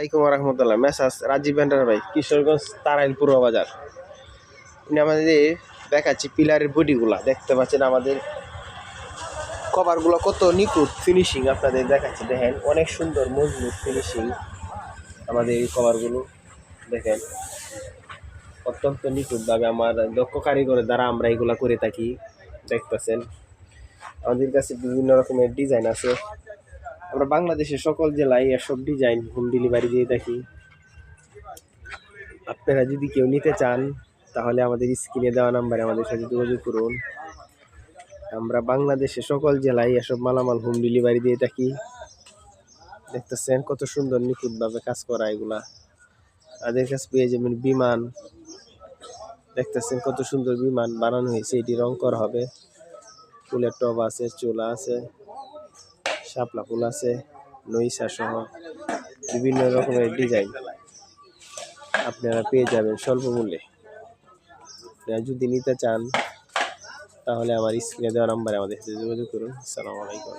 আসসালামাইকুম রহমতুল্লাহ। মেসাজ রাজীব ভেন্ডার ভাই, কিশোরগঞ্জ তারাইল পূর্ব বাজার আমাদের দেখাচ্ছি পিলারের বডিগুলা। দেখতে পাচ্ছেন আমাদের কভারগুলো কত নিখুঁত ফিনিশিং আপনাদের দেখাচ্ছি। দেখেন, অনেক সুন্দর মজবুত ফিনিশিং আমাদের এই কভারগুলো। দেখেন, অত্যন্ত নিখুঁতভাবে আমার দক্ষ কারিগরের দ্বারা আমরা এগুলা করে থাকি। দেখতেছেন, আমাদের কাছে বিভিন্ন রকমের ডিজাইন আছে। আমরা বাংলাদেশের সকল জেলায় এসব ডিজাইন হোম ডেলিভারি দিয়ে থাকি। আপনারা যদি কেউ নিতে চান, তাহলে আমাদের স্ক্রিনে দেওয়া নাম্বারে আমাদের সাথে যোগাযোগ করুন। আমরা বাংলাদেশের সকল জেলায় এসব মালামাল হোম ডেলিভারি দিয়ে থাকি। দেখতেছেন কত সুন্দর নিখুঁতভাবে কাজ করা এগুলা। তাদের কাছে পেয়ে যাবেন বিমান। দেখতেছেন কত সুন্দর বিমান বানানো হয়েছে। এটি রং করা হবে। ফুলের টব আছে, চুলা আছে। শাপলা ফুল আছে নইসা সহ বিভিন্ন রকমের ডিজাইন আপনারা পেয়ে যাবেন স্বল্প মূল্যে। আপনারা যদি নিতে চান, তাহলে আমার স্ক্রিনে দেওয়া নাম্বারে আমাদের সাথে যোগাযোগ করুন। আসসালামু আলাইকুম।